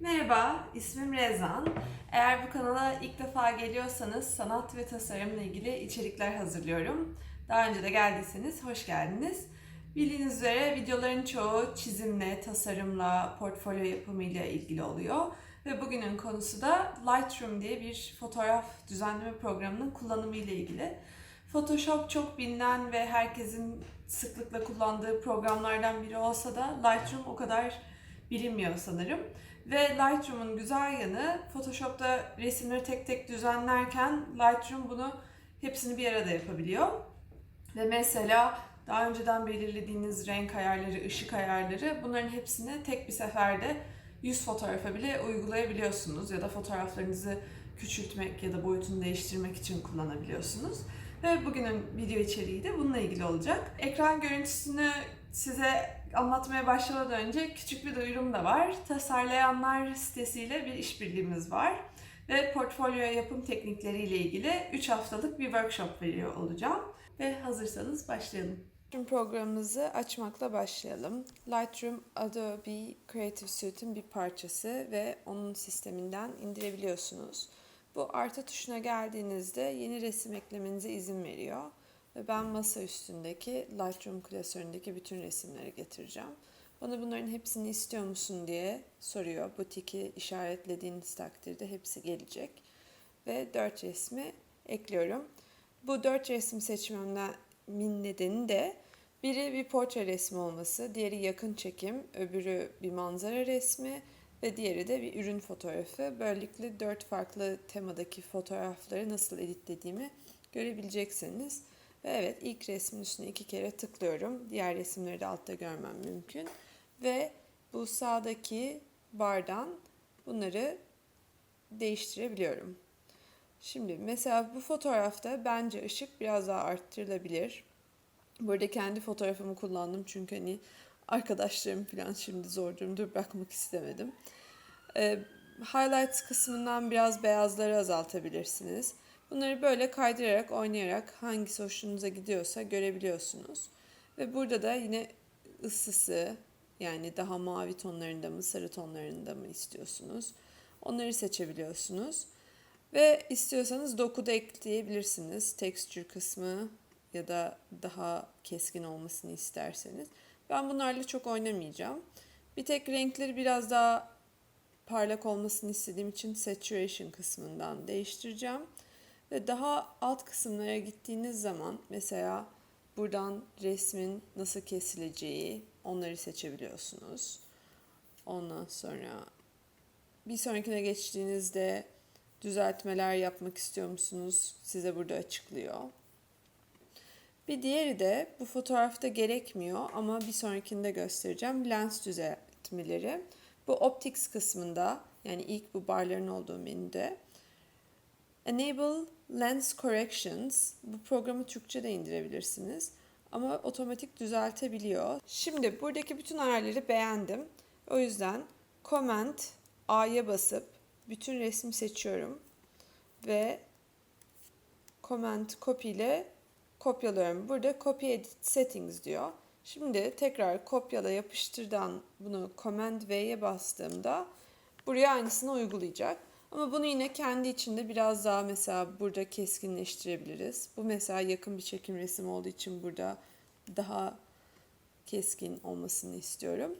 Merhaba, ismim Rezan. Eğer bu kanala ilk defa geliyorsanız sanat ve tasarımla ilgili içerikler hazırlıyorum. Daha önce de geldiyseniz hoş geldiniz. Bildiğiniz üzere videoların çoğu çizimle, tasarımla, portfolyo yapımıyla ilgili oluyor. Ve bugünün konusu da Lightroom diye bir fotoğraf düzenleme programının kullanımı ile ilgili. Photoshop çok bilinen ve herkesin sıklıkla kullandığı programlardan biri olsa da Lightroom o kadar bilinmiyor sanırım. Ve Lightroom'un güzel yanı Photoshop'ta resimleri tek tek düzenlerken Lightroom bunu hepsini bir arada yapabiliyor. Ve mesela daha önceden belirlediğiniz renk ayarları, ışık ayarları bunların hepsini tek bir seferde 100 fotoğrafa bile uygulayabiliyorsunuz ya da fotoğraflarınızı küçültmek ya da boyutunu değiştirmek için kullanabiliyorsunuz. Ve bugünün video içeriği de bununla ilgili olacak. Ekran görüntüsünü size anlatmaya başlamadan önce küçük bir duyurum da var. Tasarlayanlar sitesiyle bir işbirliğimiz var. Ve portfolyo yapım teknikleriyle ilgili 3 haftalık bir workshop veriyor olacağım. Ve hazırsanız başlayalım. Programımızı açmakla başlayalım. Lightroom Adobe Creative Suite'in bir parçası ve onun sisteminden indirebiliyorsunuz. Bu artı tuşuna geldiğinizde yeni resim eklemenize izin veriyor. Ve ben masa üstündeki Lightroom klasöründeki bütün resimleri getireceğim. Bana bunların hepsini istiyor musun diye soruyor. Bu tiki işaretlediğiniz takdirde hepsi gelecek. Ve dört resmi ekliyorum. Bu dört resim seçmemin nedeni de biri bir portre resmi olması, diğeri yakın çekim, öbürü bir manzara resmi ve diğeri de bir ürün fotoğrafı. Böylelikle dört farklı temadaki fotoğrafları nasıl editlediğimi görebileceksiniz. Ve evet ilk resmin üstüne iki kere tıklıyorum. Diğer resimleri de altta görmem mümkün. Ve bu sağdaki bardan bunları değiştirebiliyorum. Şimdi mesela bu fotoğrafta bence ışık biraz daha arttırılabilir. Burada kendi fotoğrafımı kullandım çünkü hani arkadaşlarım falan şimdi zor durumda bırakmak istemedim. Ee, highlights kısmından biraz beyazları azaltabilirsiniz. Bunları böyle kaydırarak, oynayarak hangisi hoşunuza gidiyorsa görebiliyorsunuz. Ve burada da yine ısısı yani daha mavi tonlarında mı, sarı tonlarında mı istiyorsunuz? Onları seçebiliyorsunuz. Ve istiyorsanız doku da ekleyebilirsiniz. Texture kısmı ya da daha keskin olmasını isterseniz. Ben bunlarla çok oynamayacağım. Bir tek renkleri biraz daha parlak olmasını istediğim için saturation kısmından değiştireceğim. Ve daha alt kısımlara gittiğiniz zaman mesela buradan resmin nasıl kesileceği onları seçebiliyorsunuz. Ondan sonra bir sonrakine geçtiğinizde düzeltmeler yapmak istiyor musunuz? Size burada açıklıyor. Bir diğeri de bu fotoğrafta gerekmiyor ama bir sonrakinde göstereceğim. Lens düzeltmeleri. Bu optics kısmında yani ilk bu barların olduğu menüde Enable Lens Corrections. Bu programı Türkçe de indirebilirsiniz. Ama otomatik düzeltebiliyor. Şimdi buradaki bütün ayarları beğendim. O yüzden Command A'ya basıp bütün resmi seçiyorum. Ve Command Copy ile kopyalıyorum. Burada Copy Edit Settings diyor. Şimdi tekrar kopyala yapıştırdan bunu Command V'ye bastığımda buraya aynısını uygulayacak. Ama bunu yine kendi içinde biraz daha mesela burada keskinleştirebiliriz. Bu mesela yakın bir çekim resmi olduğu için burada daha keskin olmasını istiyorum.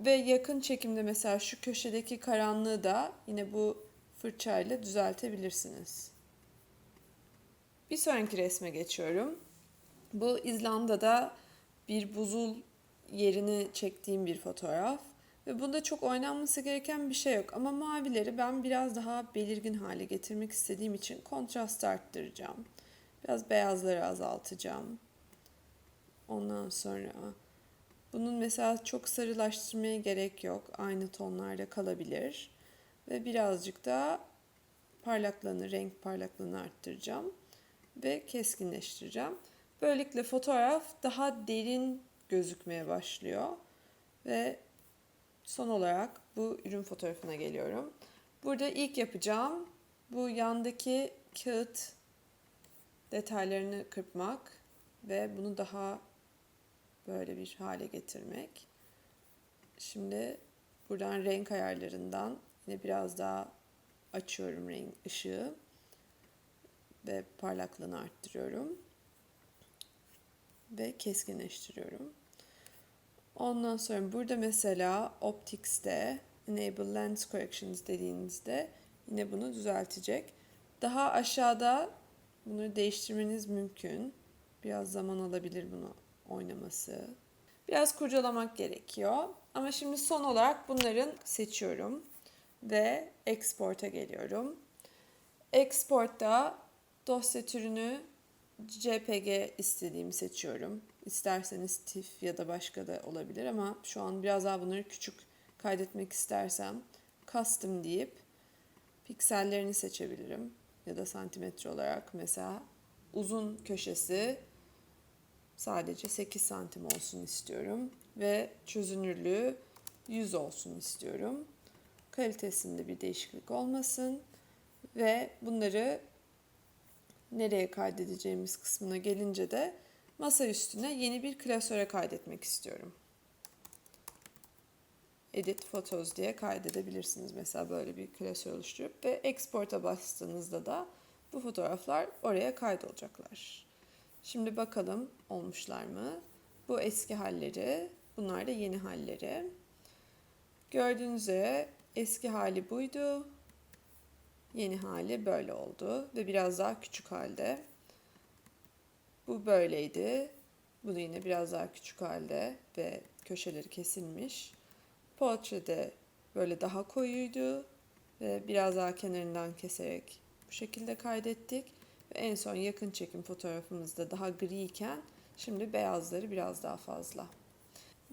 Ve yakın çekimde mesela şu köşedeki karanlığı da yine bu fırçayla düzeltebilirsiniz. Bir sonraki resme geçiyorum. Bu İzlanda'da bir buzul yerini çektiğim bir fotoğraf. Ve bunda çok oynanması gereken bir şey yok. Ama mavileri ben biraz daha belirgin hale getirmek istediğim için kontrast arttıracağım. Biraz beyazları azaltacağım. Ondan sonra bunun mesela çok sarılaştırmaya gerek yok. Aynı tonlarda kalabilir. Ve birazcık da parlaklığını, renk parlaklığını arttıracağım. Ve keskinleştireceğim. Böylelikle fotoğraf daha derin gözükmeye başlıyor. Ve son olarak bu ürün fotoğrafına geliyorum. Burada ilk yapacağım bu yandaki kağıt detaylarını kırpmak ve bunu daha böyle bir hale getirmek. Şimdi Buradan renk ayarlarından yine biraz daha açıyorum renk ışığı ve parlaklığını arttırıyorum ve keskinleştiriyorum. Ondan sonra burada mesela Optics'te Enable Lens Corrections dediğinizde yine bunu düzeltecek. Daha aşağıda bunu değiştirmeniz mümkün. Biraz zaman alabilir bunu oynaması. Biraz kurcalamak gerekiyor. Ama şimdi son olarak bunların seçiyorum ve export'a geliyorum. Export'ta dosya türünü JPG istediğimi seçiyorum. İsterseniz TIFF ya da başka da olabilir ama şu an biraz daha bunları küçük kaydetmek istersem custom deyip piksellerini seçebilirim. Ya da santimetre olarak mesela uzun köşesi sadece 8 santim olsun istiyorum. Ve çözünürlüğü 100 olsun istiyorum. Kalitesinde bir değişiklik olmasın. Ve bunları nereye kaydedeceğimiz kısmına gelince de masa üstüne yeni bir klasöre kaydetmek istiyorum. Edit Photos diye kaydedebilirsiniz. Mesela böyle bir klasör oluşturup ve Export'a bastığınızda da bu fotoğraflar oraya kaydolacaklar. Şimdi bakalım olmuşlar mı? Bu eski halleri, bunlar da yeni halleri. Gördüğünüz üzere eski hali buydu. Yeni hali böyle oldu ve biraz daha küçük halde. Bu böyleydi. Bu da yine biraz daha küçük halde ve köşeleri kesilmiş. Portre'de böyle daha koyuydu ve biraz daha kenarından keserek bu şekilde kaydettik. Ve en son yakın çekim fotoğrafımızda daha gri iken şimdi beyazları biraz daha fazla.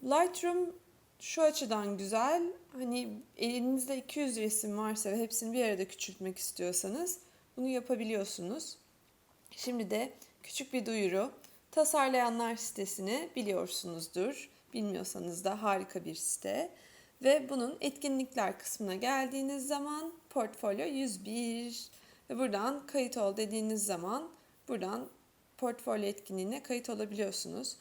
Lightroom şu açıdan güzel. Hani elinizde 200 resim varsa ve hepsini bir arada küçültmek istiyorsanız bunu yapabiliyorsunuz. Şimdi de küçük bir duyuru. Tasarlayanlar sitesini biliyorsunuzdur. Bilmiyorsanız da harika bir site. Ve bunun etkinlikler kısmına geldiğiniz zaman portfolyo 101 ve buradan kayıt ol dediğiniz zaman buradan portfolyo etkinliğine kayıt olabiliyorsunuz.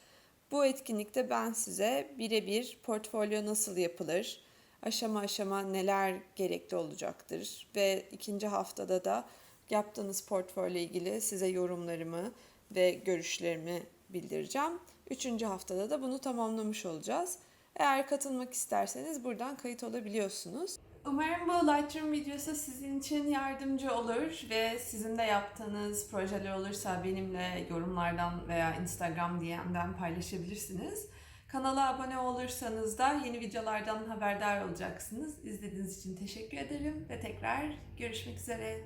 Bu etkinlikte ben size birebir portfolyo nasıl yapılır, aşama aşama neler gerekli olacaktır ve ikinci haftada da yaptığınız portfolyo ilgili size yorumlarımı ve görüşlerimi bildireceğim. Üçüncü haftada da bunu tamamlamış olacağız. Eğer katılmak isterseniz buradan kayıt olabiliyorsunuz. Umarım bu Lightroom videosu sizin için yardımcı olur ve sizin de yaptığınız projeler olursa benimle yorumlardan veya Instagram DM'den paylaşabilirsiniz. Kanala abone olursanız da yeni videolardan haberdar olacaksınız. İzlediğiniz için teşekkür ederim ve tekrar görüşmek üzere.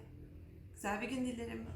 Güzel bir gün dilerim.